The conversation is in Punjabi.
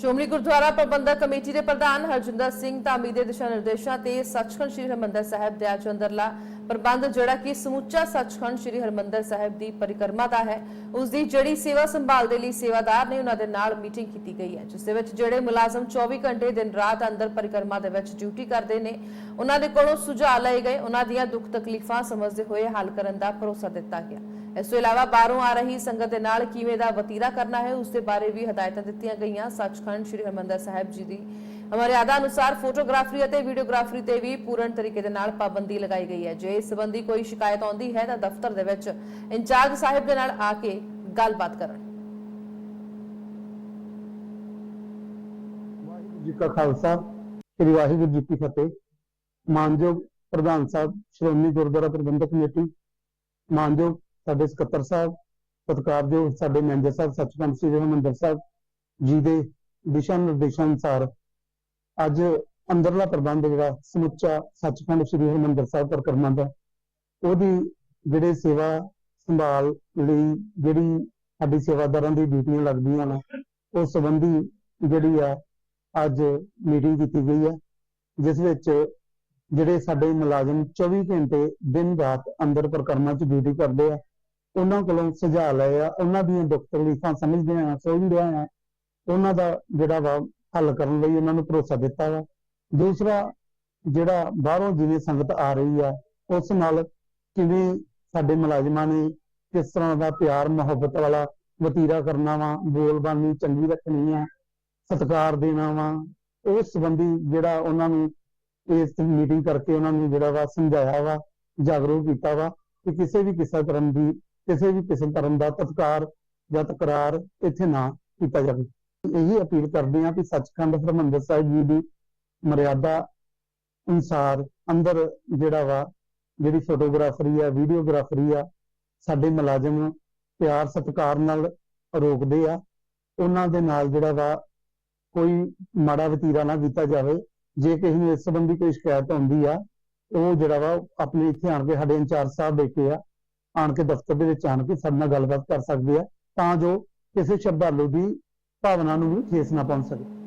ਸ਼੍ਰੋਮਣੀ ਗੁਰਦੁਆਰਾ ਪ੍ਰਬੰਧਕ ਕਮੇਟੀ ਦੇ ਪ੍ਰਧਾਨ ਹਰਜਿੰਦਰ ਸਿੰਘ ਧਾਮੀ ਦੇ ਦਿਸ਼ਾ ਨਿਰਦੇਸ਼ਾਂ ਤੇ ਸੱਚਖੰਡ ਸ੍ਰੀ ਹਰਿਮੰਦਰ ਸਾਹਿਬ ਦੇ ਅੱਜ ਅੰਦਰਲਾ ਪ੍ਰਬੰਧ ਜਿਹੜਾ ਕਿ ਸਮੁੱਚਾ ਸੱਚਖੰਡ ਸ੍ਰੀ ਹਰਿਮੰਦਰ ਸਾਹਿਬ ਦੀ ਪਰਿਕਰਮਾ ਦਾ ਹੈ। ਉਸ ਦੀ ਜਿਹੜੀ ਸੇਵਾ ਸੰਭਾਲ ਦੇ ਲਈ ਸੇਵਾਦਾਰ ਨੇ ਉਹਨਾਂ ਦੇ ਨਾਲ ਮੀਟਿੰਗ ਕੀਤੀ ਗਈ ਹੈ, ਜਿਸ ਦੇ ਵਿੱਚ ਜਿਹੜੇ ਮੁਲਾਜ਼ਮ 24 ਘੰਟੇ ਦਿਨ ਰਾਤ ਅੰਦਰ ਪਰਿਕਰਮਾ ਦੇ ਵਿੱਚ ਡਿਊਟੀ ਕਰਦੇ ਨੇ, ਉਹਨਾਂ ਦੇ ਕੋਲੋਂ ਸੁਝਾਅ ਲਏ ਗਏ, ਉਹਨਾਂ ਦੀਆਂ ਦੁੱਖ ਤਕਲੀਫਾਂ ਸਮਝਦੇ ਹੋਏ ਹੱਲ ਕਰਨ ਦਾ ਭਰੋਸਾ ਦਿੱਤਾ ਗਿਆ। ਇਸ ਤੋਂ ਇਲਾਵਾ ਬਾਹਰੋਂ ਆ ਰਹੀ ਸੰਗਤ ਦੇ ਨਾਲ ਕਿਵੇਂ ਦਾ ਵਤੀਰਾ ਕਰਨਾ ਹੈ, ਉਸ ਦੇ ਬਾਰੇ ਵੀ ਹਦਾਇਤਾਂ ਦਿੱਤੀਆਂ ਗਈਆਂ। ਸੱਚਖੰਡ ਸ੍ਰੀ ਹਰਿਮੰਦਰ ਸਾਹਿਬ ਜੀ ਦੀ ਮਰਿਆਦਾ ਅਨੁਸਾਰ ਫੋਟੋਗ੍ਰਾਫਰੀ ਅਤੇ ਵੀਡੀਓਗ੍ਰਾਫਰੀ ਤੇ ਵੀ ਪੂਰਨ ਤਰੀਕੇ ਦੇ ਨਾਲ ਪਾਬੰਦੀ ਲਗਾਈ ਗਈ ਹੈ ਜੇ ਇਸ ਸੰਬੰਧੀ ਕੋਈ ਸ਼ਿਕਾਇਤ ਆਉਂਦੀ ਹੈ ਤਾਂ ਦਫ਼ਤਰ ਦੇ ਵਿੱਚ ਇੰਚਾਰਜ ਸਾਹਿਬ ਦੇ ਨਾਲ ਆ ਕੇ ਗੱਲਬਾਤ ਕਰਨ ਜੀ ਕਾ ਖਾਲਸਾ ਸ੍ਰੀ ਵਾਹਿਗੁਰੂ ਜੀ ਕੀ ਫਤਿਹ ਮਾਨਯੋਗ ਪ੍ਰਧਾਨ ਸਾਹਿਬ ਸ਼੍ਰੋਮਣੀ ਗੁਰਦੁਆਰਾ ਪ੍ਰਬੰਧਕ ਕਮੇਟੀ ਮਾਨਯੋਗ ਸਾਡੇ ਸਕੱਤਰ ਸਾਹਿਬ ਸਤਿਕਾਰਯੋਗ ਸਾਡੇ ਮੈਨੇਜਰ ਸਾਹਿਬ ਸੱਚਖੰਡ ਸ੍ਰੀ ਹਰਿਮੰਦਰ ਸਾਹਿਬ ਜੀ ਦੇ ਦਿਸ਼ਾ ਨਿਰਦੇਸ਼ਾਂ ਅਨੁਸਾਰ ਅੱਜ ਅੰਦਰਲਾ ਪ੍ਰਬੰਧ ਜਿਹੜਾ ਸਮੁੱਚਾ ਸੱਚਖੰਡ ਸ੍ਰੀ ਹਰਿਮੰਦਰ ਸਾਹਿਬ ਪਰਿਕਰਮਾ ਦਾ ਉਹਦੀ ਜਿਹੜੇ ਸੇਵਾ ਸੰਭਾਲ ਲਈ ਜਿਹੜੀ ਸਾਡੀ ਸੇਵਾਦਾਰਾਂ ਦੀ ਡਿਊਟੀਆਂ ਲੱਗਦੀਆਂ ਨੇ, ਉਸ ਸੰਬੰਧੀ ਜਿਹੜੀ ਆ ਅੱਜ ਮੀਟਿੰਗ ਕੀਤੀ ਗਈ ਹੈ, ਜਿਸ ਵਿੱਚ ਜਿਹੜੇ ਸਾਡੇ ਮੁਲਾਜ਼ਮ 24 ਘੰਟੇ ਦਿਨ ਰਾਤ ਅੰਦਰ ਪ੍ਰਕਰਮਾਂ 'ਚ ਡਿਊਟੀ ਕਰਦੇ ਆ, ਉਹਨਾਂ ਕੋਲੋਂ ਸੁਝਾਅ ਲਏ ਆ, ਉਹਨਾਂ ਦੀਆਂ ਦੁੱਖ ਤਕਲੀਫਾਂ ਸਮਝਦੇ ਆ ਸਮਝਦੇ ਆ, ਉਹਨਾਂ ਦਾ ਜਿਹੜਾ ਵਾ ਹੱਲ ਕਰਨ ਲਈ ਉਹਨਾਂ ਨੂੰ ਭਰੋਸਾ ਦਿੱਤਾ ਵਾ। ਦੂਸਰਾ, ਜਿਹੜਾ ਬਾਹਰੋਂ ਜਿਵੇਂ ਸੰਗਤ ਆ ਰਹੀ ਆ, ਉਸ ਨਾਲ ਕਿਵੇਂ ਸਾਡੇ ਮੁਲਾਜ਼ਮਾਂ ਨੇ ਕਿਸ ਤਰ੍ਹਾਂ ਦਾ ਪਿਆਰ, ਮੁਹੱਬਤ ਵਾਲਾ ਵਤੀਰਾ ਕਰਨਾ ਵਾ, ਬੋਲਬਾਨੀ ਚੰਗੀ ਰੱਖਣੀ ਆ, ਸਤਿਕਾਰ ਦੇਣਾ ਵਾ, ਉਸ ਸੰਬੰਧੀ ਜਿਹੜਾ ਉਹਨਾਂ ਨੂੰ ਇਸ ਮੀਟਿੰਗ ਕਰਕੇ ਉਹਨਾਂ ਨੂੰ ਜਿਹੜਾ ਵਾ ਸਮਝਾਇਆ ਵਾ, ਜਾਗਰੂਕ ਕੀਤਾ ਵਾ ਕਿ ਕਿਸੇ ਵੀ ਕਿਸੇ ਧਰਮ ਦੀ, ਕਿਸੇ ਵੀ ਕਿਸੇ ਧਰਮ ਦਾ ਤਤਕਾਰ ਜਾਂ ਤਕਰਾਰ ਇੱਥੇ ਨਾ ਕੀਤਾ ਜਾਵੇ। ਇਹੀ ਅਪੀਲ ਕਰਦੇ ਹਾਂ ਕਿ ਸੱਚਖੰਡ ਹਰਿਮੰਦਰ ਸਾਹਿਬ ਜੀ ਦੀ ਮਰਿਆਦਾ ਅਨੁਸਾਰ ਅੰਦਰ ਜਿਹੜਾ ਵਾ, ਜਿਹੜੀ ਫੋਟੋਗ੍ਰਾਫਰੀ ਆ, ਵੀਡੀਓਗ੍ਰਾਫਰੀ ਆ, ਸਾਡੇ ਮੁਲਾਜ਼ਮ ਪਿਆਰ ਸਤਿਕਾਰ ਨਾਲ ਰੋਕਦੇ ਆ। ਉਹਨਾਂ ਦੇ ਨਾਲ ਜਿਹੜਾ ਵਾ ਕੋਈ ਮਾੜਾ ਵਤੀਰਾ ਨਾ ਕੀਤਾ ਜਾਵੇ। ਜੇ ਕਿਸੇ ਨੂੰ ਇਸ ਸੰਬੰਧੀ ਕੋਈ ਸ਼ਿਕਾਇਤ ਆਉਂਦੀ ਆ, ਉਹ ਜਿਹੜਾ ਵਾ ਆਪਣੇ ਇੱਥੇ ਆਣ ਕੇ ਸਾਡੇ ਇੰਚਾਰਜ ਸਾਹਿਬ ਬੈਠੇ ਆ, ਆਣ ਕੇ ਦਫ਼ਤਰ ਦੇ ਵਿੱਚ ਆਣ ਕੇ ਸਾਡੇ ਨਾਲ ਗੱਲਬਾਤ ਕਰ ਸਕਦੇ ਆ। ਤਾਂ ਜੋ ਕਿਸੇ ਸ਼ਰਧਾਲੂ ਦੀ ਭਾਵਨਾ ਨੂੰ ਵੀ ਠੇਸ ਨਾ ਪਹੁੰਚ ਸਕੇ